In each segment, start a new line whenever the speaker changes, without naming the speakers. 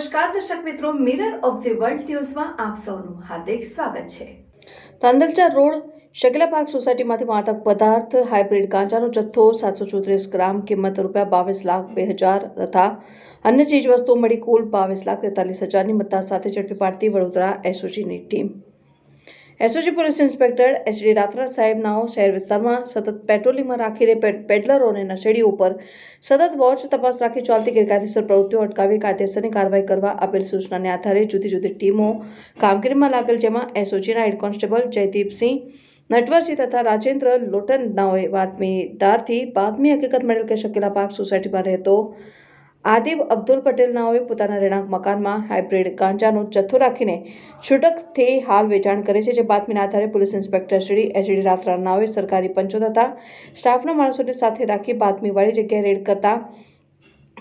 નમસ્કાર, દર્શક મિત્રો મિરર ઓફ ધી વર્લ્ડ ન્યૂઝમાં આપ સૌનું હાર્દિક સ્વાગત છે.
તાંદલચા રોડ, શકલા પાર્ક સોસાયટીમાંથી માદક પદાર્થ, હાઇબ્રિડ ગાંજાનો જથ્થો, સાતસો ચોત્રીસ ગ્રામ કિંમત રૂપિયા બાવીસ લાખ બે હજાર તથા અન્ય ચીજવસ્તુઓ મળી કુલ બાવીસ લાખ તેતાલીસ હજારની મત્તા સાથે ઝડપી પાડતી વડોદરા એસઓજીની team. SOG police inspector HD Ratra સાહેબ નાઓ શહેર વિસ્તારમાં સતત પેટ્રોલિંગમાં રાખીને પેડલરો અને નશેડીઓ ઉપર સતત વોચ તપાસ રાખી ચાલતી ગેરકાયદેસર પ્રવૃત્તિઓ અટકાવી કાયદેસરની કાર્યવાહી કરવા આપેલ સૂચનાને આધારે જુદી જુદી ટીમો કામગીરીમાં લાગેલ, જેમાં એસઓજીના હેડ કોન્સ્ટેબલ જયદીપસિંહ નટવરસિંહ તથા રાજેન્દ્ર લોટન નાઓએ બાતમીદારથી બાતમી હકીકત મળેલ કે શકેલા પાર્ક સોસાયટીમાં રહેતો આદિબ અબ્દુલ પટેલ નાઓએ પોતાના રહેણાંક મકાનમાં હાઇબ્રિડ ગાંજાનો જથ્થો રાખીને છૂટકથી હાલ વેચાણ કરે છે. જે બાતમીના આધારે police inspector Shri HD Ratra નાઓએ સરકારી પંચો તથા સ્ટાફના માણસોને સાથે રાખી બાતમીવાળી જગ્યાએ રેડ કરતા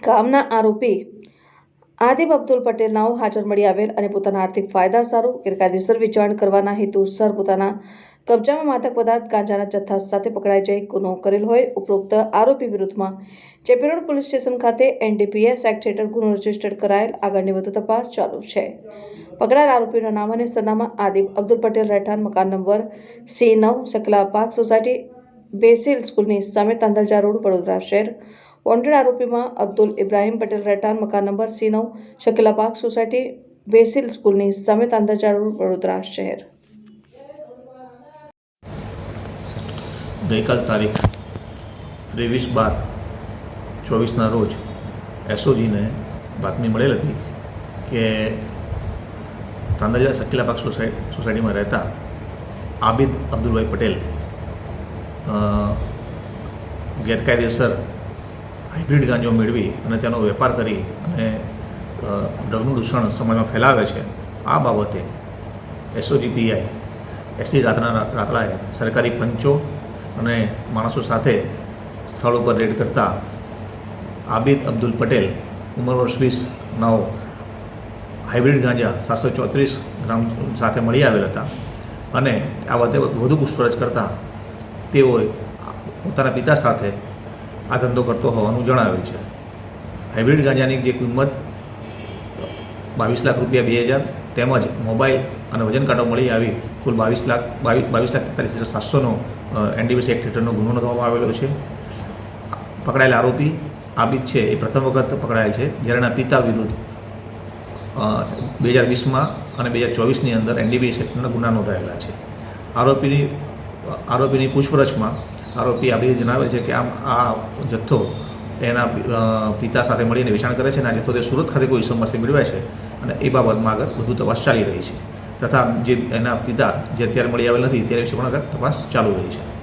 ગામના આરોપી આદિબ અબ્દુલ પટેલ નાઓ હાજર મળી આવેલ અને પોતાના આર્થિક ફાયદા સારું ગેરકાયદેસર વેચાણ કરવાના હેતુસર પોતાના કબજામાં માદક પદાર્થ ગાંજાના જથ્થા સાથે પકડાઈ જઈ ગુનો કરેલ હોય, ઉપરોક્ત આરોપી વિરુદ્ધમાં ચેપીરોડ પોલીસ સ્ટેશન ખાતે એનડીપીએસ એક્ટ હેઠળ ગુનો રજિસ્ટર કરાયેલ. આગળની વધુ તપાસ ચાલુ છે. પકડાયેલ આરોપીના નામ અને સરનામા આદિબ અબ્દુલ પટેલ રહેઠાણ, મકાન નંબર સી નવ શકલા પાર્ક સોસાયટી, બેસિલ સ્કૂલની સામે તાંદલજા રોડ, વડોદરા શહેર. વોન્ટેડ આરોપીમાં અબ્દુલ ઇબ્રાહીમ પટેલ રહેઠાણ, મકાન નંબર સી નવ શકલા પાર્ક સોસાયટી, બેસિલ સ્કૂલની સામે તાંદલજા રોડ, વડોદરા શહેર.
ગઈકાલ તારીખ ત્રેવીસ બાર ચોવીસના રોજ એસઓજીને બાતમી મળેલ હતી કે તાંદાજા પાક સોસાયટી સોસાયટીમાં રહેતા આબિદ અબ્દુલભાઈ પટેલ ગેરકાયદેસર હાઇબ્રિડ ગાંજો મેળવી અને તેનો વેપાર કરી અને ડ્રગનું દૂષણ સમાજમાં ફેલાવે છે, આ બાબતે એસઓજી પીઆઈ એસી રાતના રાતલાએ સરકારી પંચો અને માણસો સાથે સ્થળ ઉપર રેડ કરતા આબિદ અબ્દુલ પટેલ, ઉંમર વર્ષ વીસ, નવ, હાઇબ્રિડ ગાંજા સાતસો ચોત્રીસ ગ્રામ સાથે મળી આવેલ હતા. અને આ વાતે વધુ પૂછપરછ કરતા તેઓએ પોતાના પિતા સાથે આ ધંધો કરતો હોવાનું જણાવ્યું છે. હાઇબ્રિડ ગાંજાની જે કિંમત બાવીસ લાખ રૂપિયા બે હજાર, તેમજ મોબાઈલ અને વજન કાંટો મળી આવી કુલ બાવીસ લાખ, બાવીસ બાવીસ લાખ તેતાલીસ હજાર સાતસોનો એનડીપીસી એક્ટ હેઠળનો ગુનો નોંધવામાં આવેલો છે. પકડાયેલ આરોપી આબિદ છે એ પ્રથમ વખત પકડાયેલ છે જ્યારે એના પિતા વિરુદ્ધ બે હજાર વીસમાં અને બે હજાર ચોવીસની અંદર એનડીપીસી એક્ટના ગુના નોંધાયેલા છે. આરોપીની આરોપીની પૂછપરછમાં આરોપી આબિદે જણાવે છે કે આમ આ જથ્થો એના પિતા સાથે મળીને વેચાણ કરે છે અને આ જથ્થો તે સુરત ખાતે કોઈ સમસ્યા મેળવે છે અને એ બાબતમાં આગળ વધુ તપાસ ચાલી રહી છે. તથા જે એના પિતા જે અત્યારે મળી આવેલ નથી ત્યારે વિશે પણ તપાસ ચાલુ રહી છે.